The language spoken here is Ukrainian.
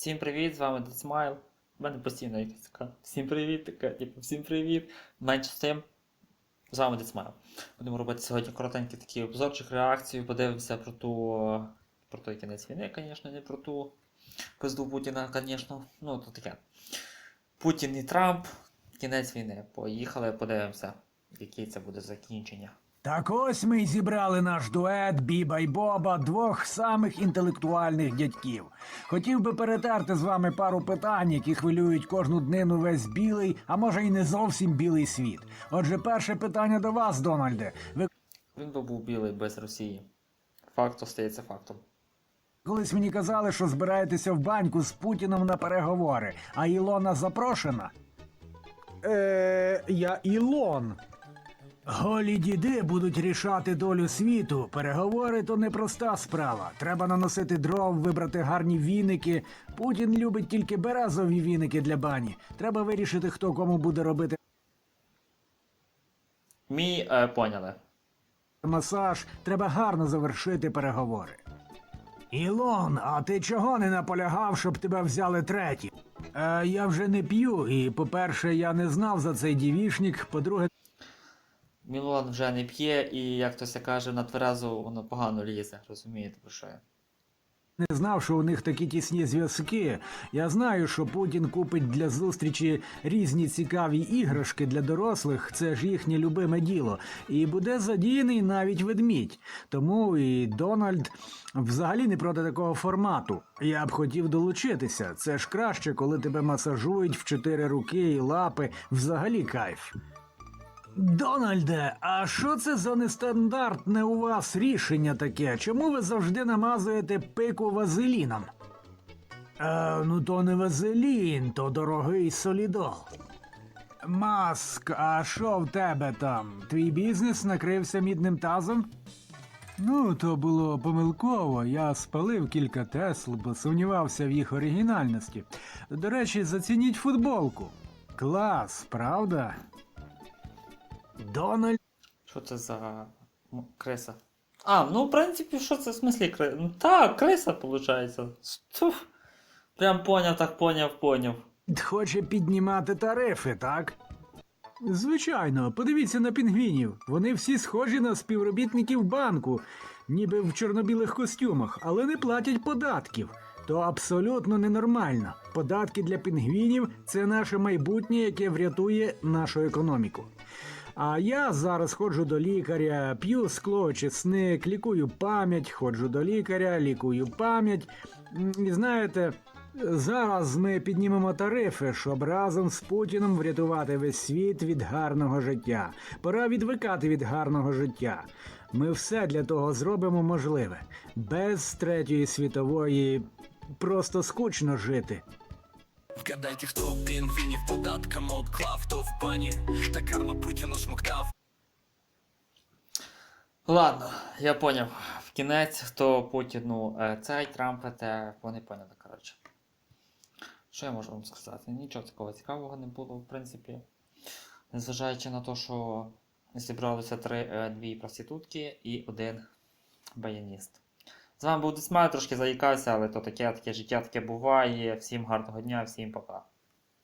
Всім привіт, з вами Децмайл. У мене постійно якась така. Всім привіт, така, типу, всім привіт. Менше з тим. З вами Децмайл. Будемо робити сьогодні коротенький такий обзорчик, реакцію. Подивимося про ту. Про той кінець війни, звісно, не про ту пизду Путіна, звісно. Ну, то таке. Путін і Трамп. Кінець війни. Поїхали, подивимося, яке це буде закінчення. Так ось ми й зібрали наш дует Біба й Боба, двох самих інтелектуальних дядьків. Хотів би перетерти з вами пару питань, які хвилюють кожну днину весь білий, а може й не зовсім білий світ. Отже, перше питання до вас, Дональде. Ви Він би був білий без Росії. Факт остається фактом. колись мені казали, що збираєтеся в баньку з Путіном на переговори, а Ілона запрошена. Е, я Ілон. Голі діди будуть рішати долю світу. Переговори то непроста справа. Треба наносити дров, вибрати гарні віники. Путін любить тільки березові віники для бані. Треба вирішити, хто кому буде робити Мій е, поняли. масаж. Треба гарно завершити переговори. Ілон, а ти чого не наполягав, щоб тебе взяли третім? Е, я вже не п'ю, і по-перше, я не знав за цей дівішник. По-друге, Мілон вже не п'є, і як хтось каже, на тверезу воно погано лізе. Розумієте про що я? Не знав, що у них такі тісні зв'язки. Я знаю, що Путін купить для зустрічі різні цікаві іграшки для дорослих. Це ж їхнє любиме діло. І буде задіяний навіть ведмідь. Тому і Дональд взагалі не проти такого формату. Я б хотів долучитися. Це ж краще, коли тебе масажують в чотири руки і лапи. Взагалі кайф. Дональде, а що це за нестандартне у вас рішення таке? Чому ви завжди намазуєте пику вазеліном? Е, ну то не вазелін, то дорогий солідол. Маск, а що в тебе там? Твій бізнес накрився мідним тазом? Ну, то було помилково. Я спалив кілька тесл, бо сумнівався в їх оригінальності. До речі, зацініть футболку. Клас, правда? Дональд. Що це за криса? А, ну в принципі, що це в смислі криса? Ну так, криса, виходить. Туф. Прям поняв, так поняв, поняв. Хоче піднімати тарифи, так? Звичайно, подивіться на пінгвінів. Вони всі схожі на співробітників банку, ніби в чорнобілих костюмах, але не платять податків. То абсолютно ненормально. Податки для пінгвінів це наше майбутнє, яке врятує нашу економіку. А я зараз ходжу до лікаря, п'ю скло, очисник, лікую пам'ять, ходжу до лікаря, лікую пам'ять. І знаєте, зараз ми піднімемо тарифи, щоб разом з Путіном врятувати весь світ від гарного життя. Пора відвикати від гарного життя. Ми все для того зробимо можливе. Без третьої світової просто скучно жити. Вгадайте, хто пінгвінів податком отклав, хто в пані, та карма Путіну смоктав. Ладно, я поняв. В кінець, хто Путіну е, цей Трамп, те вони поняли, коротше. Що я можу вам сказати? Нічого такого цікавого не було, в принципі. Незважаючи на те, що зібралися три, е, дві проститутки і один баяніст. З вами був Десмай, трошки заїкався, але то таке, таке життя таке буває. Всім гарного дня, всім пока.